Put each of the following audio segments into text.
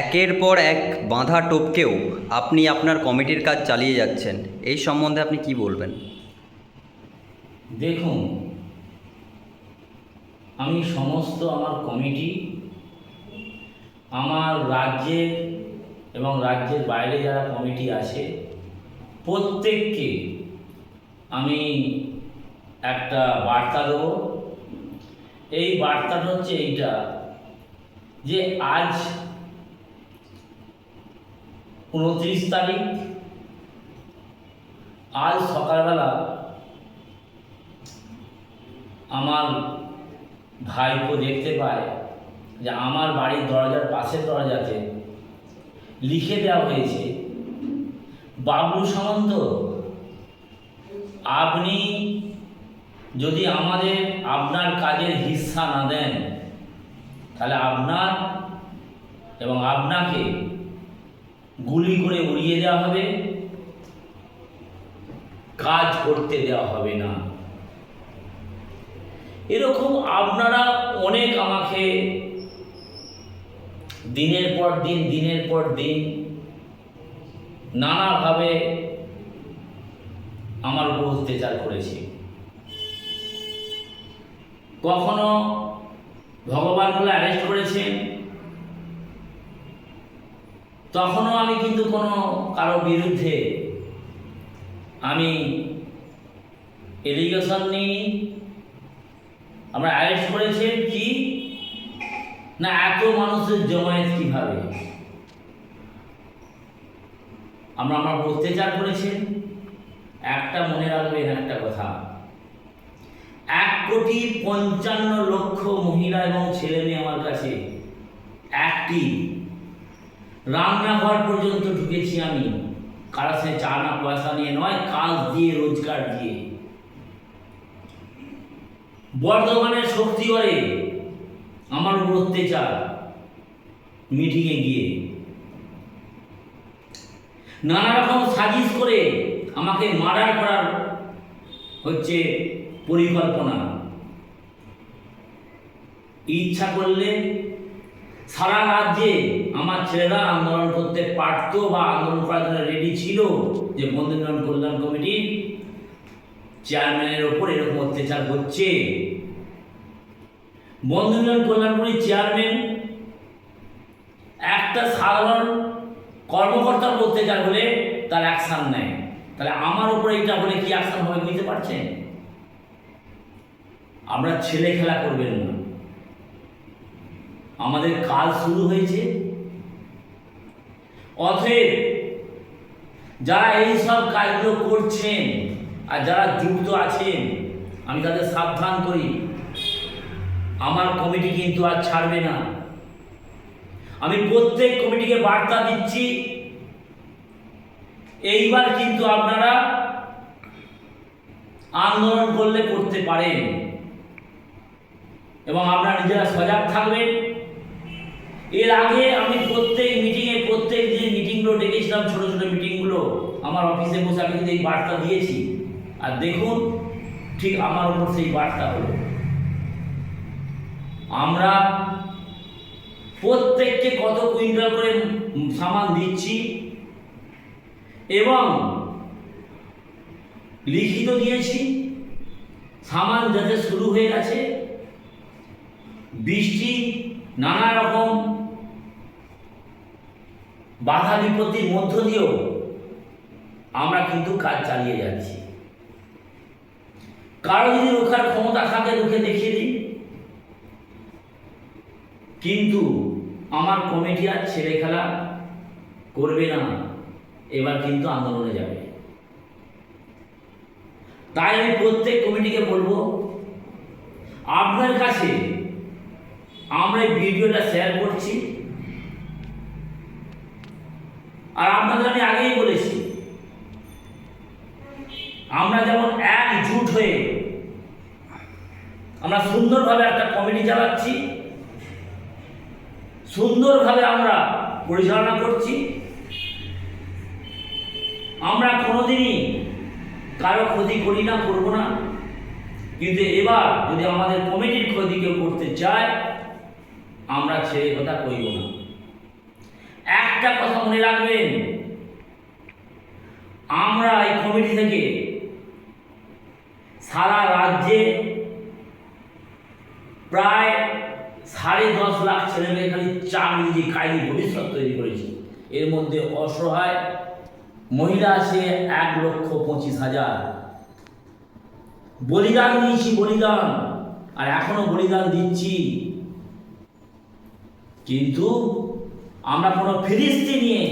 একের পর এক বাঁধা টোপকেও আপনি আপনার কমিটির কাজ চালিয়ে যাচ্ছেন। এই সম্বন্ধে আপনি কি বলবেন? দেখুন, আমি সমস্ত আমার কমিটি, আমার রাজ্যের এবং রাজ্যের বাইরে যারা কমিটি আছে, প্রত্যেককে আমি একটা বার্তা দেবো। এই বার্তাটা হচ্ছে এইটা যে আজ উনত্রিশ তারিখ। আজ সকালবেলা আমার ভাইপো দেখতে পায় যে আমার বাড়ির দরজার পাশের দরজাতে লিখে দেওয়া হয়েছে, বাবলু সামন্ত, আপনি যদি আমাদের আপনার কাজের হিস্সা না দেন, তাহলে আপনার এবং আপনাকে গুলি করে উড়িয়ে দেওয়া হবে। কাজ করতে দেওয়া হবে না। এরকম আপনারা অনেক আমাকে দিনের পর দিন, দিনের পর দিন নানাভাবে আমার উপর অত্যাচার করেছে। কখনো ভগবান অ্যারেস্ট করেছেন তখনও আমি কিন্তু কোনো কারও বিরুদ্ধে আমি এলিগেশন নিই আমরা অ্যারেস্ট করেছেন কি? না, এত মানুষের জমায়েত কীভাবে? আমরা, আমার অত্যাচার করেছেন একটা মনে রাখবেন একটা কথা। এক কোটি পঞ্চান্ন লক্ষ মহিলা এবং ছেলে মেয়ে আমার কাছে একটি রান্নাঘর পর্যন্ত ঢুকেছি আমি। কারও সে চা না পয়সা নিয়ে নয়, কাজ দিয়ে, রোজগার দিয়ে। বর্ধমানের শক্তিগড়ে আমার উপর অত্যাচার, মিটিংয়ে গিয়ে। নানা রকম সাজিশ করে আমাকে মার্ডার করার হচ্ছে পরিকল্পনা। ইচ্ছা করলে সারা রাজ্যে আমার ছেলেরা আন্দোলন করতে পারতো বা আন্দোলন করার জন্য রেডি ছিল যে বন্ধুজন কল্যাণ কমিটির চেয়ারম্যানের ওপর এরকম অত্যাচার হচ্ছে। বন্ধুজন কল্যাণ কমিটির চেয়ারম্যান একটা সাধারণ কর্মকর্তার অত্যাচার হলে তার অ্যাকশান নেয়। তাহলে আমার উপরে এটা হলে কি অ্যাকশান হবে বুঝতে পারছেন? আমরা ছেলে খেলা করবেন না। আমাদের কাজ শুরু হয়েছে। অতএব যারা এই সব কাজগুলো করছেন আর যারা যুক্ত আছেন, আমি তাদের সাবধান করি। আমার কমিটি কিন্তু আর ছাড়বে না। আমি প্রত্যেক কমিটিকে বার্তা দিচ্ছি, এইবার কিন্তু আপনারা আন্দোলন করলে করতে পারেন। এবং আপনারা নিজেরা সজাগ থাকবেন। এর আগে আমি প্রত্যেক মিটিংয়ে প্রত্যেক যে মিটিংগুলো ডেকেছিলাম, ছোটো ছোটো মিটিংগুলো আমার অফিসে বসে আমি কিন্তু এই বার্তা দিয়েছি। আর দেখুন, ঠিক আমার উপর সেই বার্তা হলো। আমরা প্রত্যেককে কত কুইন্টাল করে সামান দিচ্ছি এবং লিখিত দিয়েছি, সামান যাতে শুরু হয়ে গেছে, বৃষ্টি, নানা রকম বাধা বিপত্তির মধ্য দিয়েও আমরা কিন্তু কাজ চালিয়ে যাচ্ছি। কারও যদি রোখার ক্ষমতা থাকে, রুখে দেখিয়ে দিই। কিন্তু আমার কমিটি আর ছেলে খেলা করবে না, এবার কিন্তু আন্দোলনে যাবে। তাই আমি প্রত্যেক কমিটিকে বলব, আপনার কাছে আমরা এই ভিডিওটা শেয়ার করছি। আর আপনাদের আমি আগেই বলেছি। আমরা যেমন একজুট হয়ে আমরা সুন্দরভাবে একটা কমিটি চালাচ্ছি, সুন্দরভাবে আমরা পরিচালনা করছি, আমরা কোনোদিনই কারও ক্ষতি করি না, করব না। কিন্তু এবার যদি আমাদের কমিটির ক্ষতি কেউ করতে চায়, আমরা ছেড়ে কথা কইব না। একটা কথা মনে রাখবেন। আমরা এই কমিটি থেকে সারা রাজ্যে প্রায় সাড়ে দশ লাখ ছেলেমেয়ে খালি চাকরি কায়রি ভবিষ্যৎ তৈরি করেছি। এর মধ্যে অসহায় মহিলা আছে এক লক্ষ পঁচিশ হাজার। বলিদান দিয়েছি, বলিদান, আর এখনও বলিদান দিচ্ছি। কিন্তু আমরা কোনো ফিরিস্তি নিয়ে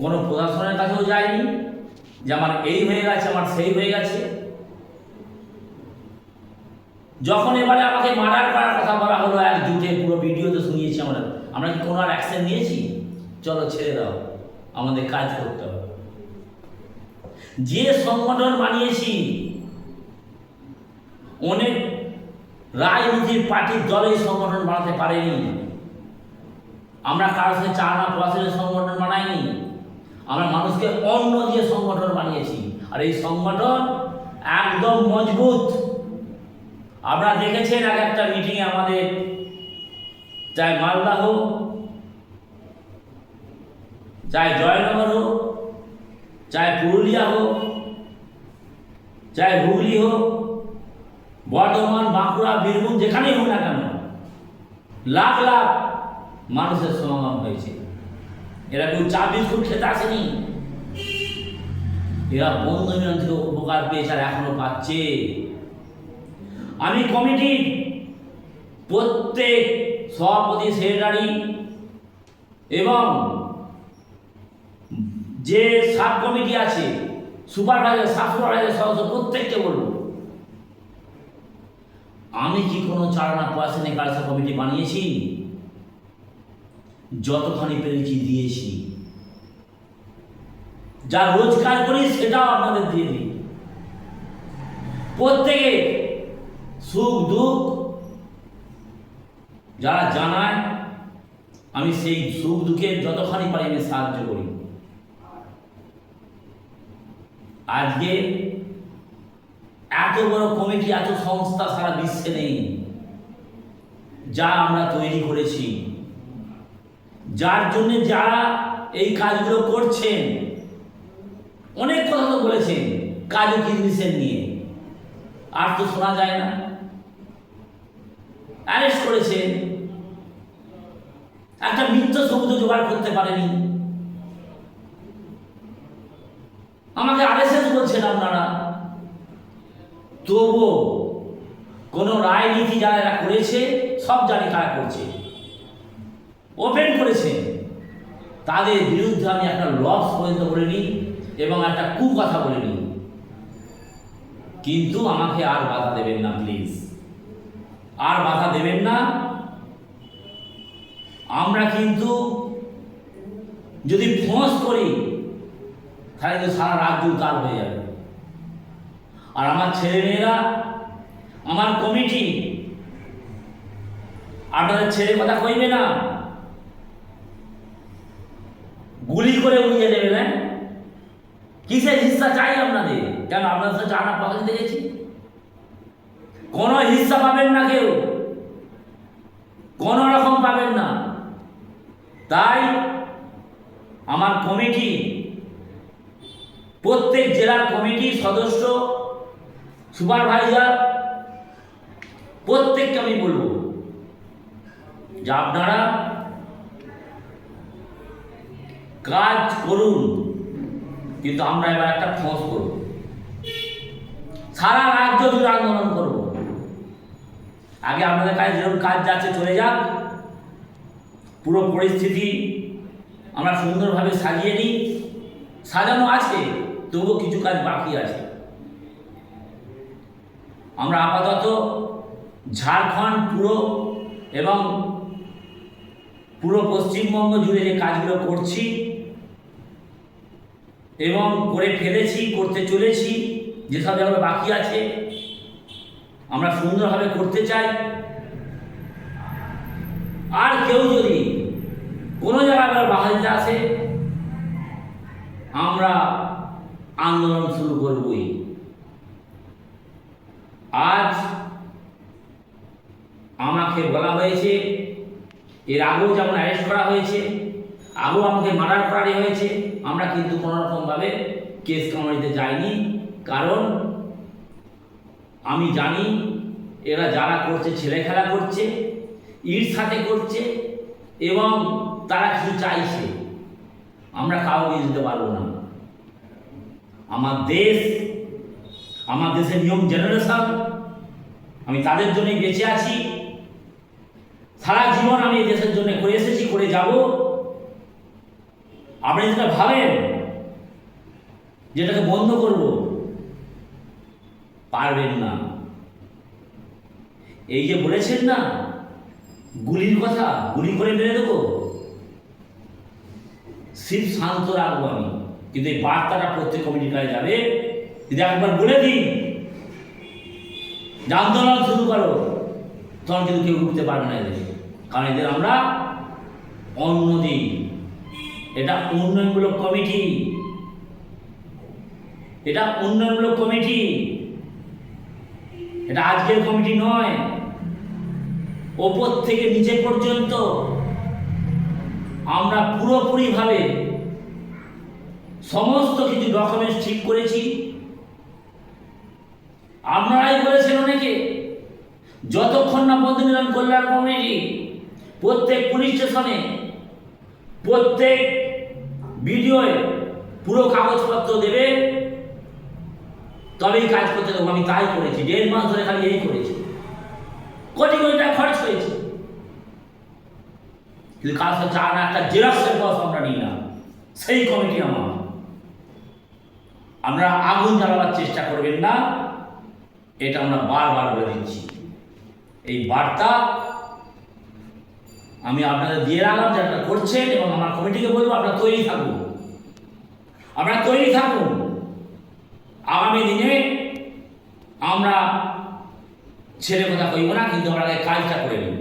কোনো প্রশাসনের কাছেও যাইনি যে আমার এই হয়ে গেছে, আমার সেই হয়ে গেছে। যখন এবারে আমাকে মার্ডার করার কথা বলা হলো, এক জুটে পুরো ভিডিওতে শুনিয়েছি আমরা। আমরা কি কোনো আর অ্যাকশন নিয়েছি? চলো ছেড়ে দাও, আমাদের কাজ করতে হবে। যে সংগঠন বানিয়েছি, অনেক রাজনীতির পার্টির দল এই সংগঠন বানাতে পারেনি। আমরা কারোর সাথে চানা পয়সার সংগঠন বানাইনি। আমরা মানুষকে অন্ন দিয়ে সংগঠন বানিয়েছি। আর এই সংগঠন একদম মজবুত। আপনারা দেখেছেন এক একটা মিটিংয়ে আমাদের চাই মালদা হোক চাই জয়নগর হোক চাই পুরুলিয়া হোক চাই হুগলি হোক, বর্ধমান, বাঁকুড়া, বীরভূম, যেখানেই হোক না কেন, লাখ লাখ মানুষের সমাগম হয়েছে। এরা কেউ চা বিস্কুট খেতে আসেনি। এরা বন্ধু মিলন থেকে উপকার পেয়েছে আর এখনও পাচ্ছে। আমি কমিটির প্রত্যেক সভাপতি, সেক্রেটারি এবং যে সাব কমিটি আছে, সুপারভাইজার সাব সুপারভাইজার সদস্য প্রত্যেককে বলব, আমি কি কোনো চালানা পয়সা নিয়ে কালসা কমিটি বানিয়েছি? যতখানি পেরেছি দিয়েছি। যা রোজগার করি সেটাও আপনাদের দিয়ে দিই। প্রত্যেকে সুখ, দুঃখ যারা জানায়, আমি সেই সুখ দুঃখের যতখানি পারি আমি সাহায্য করি। আজকে এত বড় কমিটি, এত সংস্থা সারা বিশ্বে নেই, যা আমরা তৈরি করেছি। যার জন্য যারা এই কাজগুলো করছেন, অনেক কথা তো বলেছেন কাজু কিডনিসের নিয়ে? আর তো শোনা যায় না। অ্যারেস্ট করেছেন। একটা মিথ্য সবুজ জোগাড় করতে পারেনি। আমাকে আরএসএস বলছেন আপনারা। তবুও কোনো রাজনীতি যারা করেছে, সব জানি কারা করছে। ওপেন করেছে। তাদের বিরুদ্ধে আমি একটা লস পর্যন্ত করে নিই এবং একটা কু কথা বলে নিই কিন্তু আমাকে আর বাধা দেবেন না প্লিজ আর বাধা দেবেন না। আমরা কিন্তু যদি ফোঁস করি, তাহলে কিন্তু সারা রাজ্য উতাল হয়ে যাবে। আর আমার ছেলেমেয়েরা, আমার কমিটি, আপনাদের ছেলে কথা কইবে না। গুলি করে উড়িয়ে দেবে না কিসের হিস্সা চাই আপনাদের? কেন আপনাদের সাথে জানা পছন্দ দেখেছি কোনো হিস্সা পাবেন না কেউ। কোনো রকম পাবেন না। তাই আমার কমিটি, প্রত্যেক জেলার কমিটির সদস্য, সুপারভাইজার, প্রত্যেককে আমি বলব যে আপনারা কাজ করুন। কিন্তু আমরা এবার একটা ফোঁস করব। সারা রাজ্য জুড়ে আন্দোলন করব। আগে আপনাদের কাছে যেরকম কাজ যাচ্ছে, চলে যাক। পুরো পরিস্থিতি আমরা সুন্দরভাবে সাজিয়ে নিই। সাজানো আছে, তবুও কিছু কাজ বাকি আছে। আমরা আপাতত ঝাড়খণ্ড পুরো এবং পুরো পশ্চিমবঙ্গ জুড়ে যে কাজগুলো করছি এবং করে ফেলেছি, করতে চলেছি যেসব জায়গাগুলো বাকি আছে, আমরা সুন্দরভাবে করতে চাই। আর কেউ যদি কোনো জায়গায় আবার বাধা দিতে আসে, আমরা আন্দোলন শুরু করবই। আজ আমাকে বলা হয়েছে, এর আগেও যেমন অ্যারেস্ট করা হয়েছে আগেও আমাকে মারার করা হয়েছে। আমরা কিন্তু কোনো রকমভাবে কেস কামারিতে যাইনি। কারণ আমি জানি এরা যারা করছে ছেলে খেলা করছে, ইট সাথে করছে, এবং তারা কিছু চাইছে। আমরা কাউকে দিতে পারব না। আমার দেশ, আমার দেশের নিয়ম জেনারেশন আমি তাদের জন্যই বেঁচে আছি। সারা জীবন আমি এই দেশের জন্য করে এসেছি, করে যাব। আপনি যেটা ভাবেন যেটাকে বন্ধ করব, পারবেন না। এই যে বলেছেন না, গুলির কথা, গুলি করে মেরে দেবো। শিব শান্ত রাখব আমি। কিন্তু এই বার্তাটা প্রত্যেক কমিটির কাছে যাবে। যদি একবার বলে দিই আন্দোলন শুরু করো, তখন কিন্তু কেউ উঠতে পারবে না এদের কারণ এদের আমরা অন্য দিই এটা উন্নয়নমূলক কমিটি। এটা উন্নয়নমূলক কমিটি। এটা আজকের কমিটি নয়, ওপর থেকে নিচে পর্যন্ত আমরা পুরোপুরিভাবে সমস্ত কিছু ডকুমেন্টস ঠিক করেছি। আপনারাই বলেছেন অনেকে, যতক্ষণ না নিলাম কল্যাণ কমিটি, প্রত্যেক পুলিশ স্টেশনে প্রত্যেক ভিডিওয়ে পুরো কাগজপত্র দেবে, তবেই কাজ করতে দেবো। আমি তাই করেছি, দেড় মাস ধরে খালি এই করেছি। কোটি কোটি টাকা খরচ হয়েছে। কিন্তু কাজ হচ্ছে আর একটা জেরক্সের বস আমরা নিই না। সেই কমিটি আমার। আমরা আগুন জ্বালাবার চেষ্টা করবেন না। এটা আমরা বারবার বলে দিচ্ছি। এই বার্তা আমি আপনাদের দিয়ে রাখলাম যে আপনারা করছেন এবং আমার কমিটিকে বলব আপনারা তৈরি থাকুন আপনারা তৈরি থাকুন আগামী দিনে আমরা ছেলে কথা কইব না, কিন্তু আমরা কাজটা করে নেব।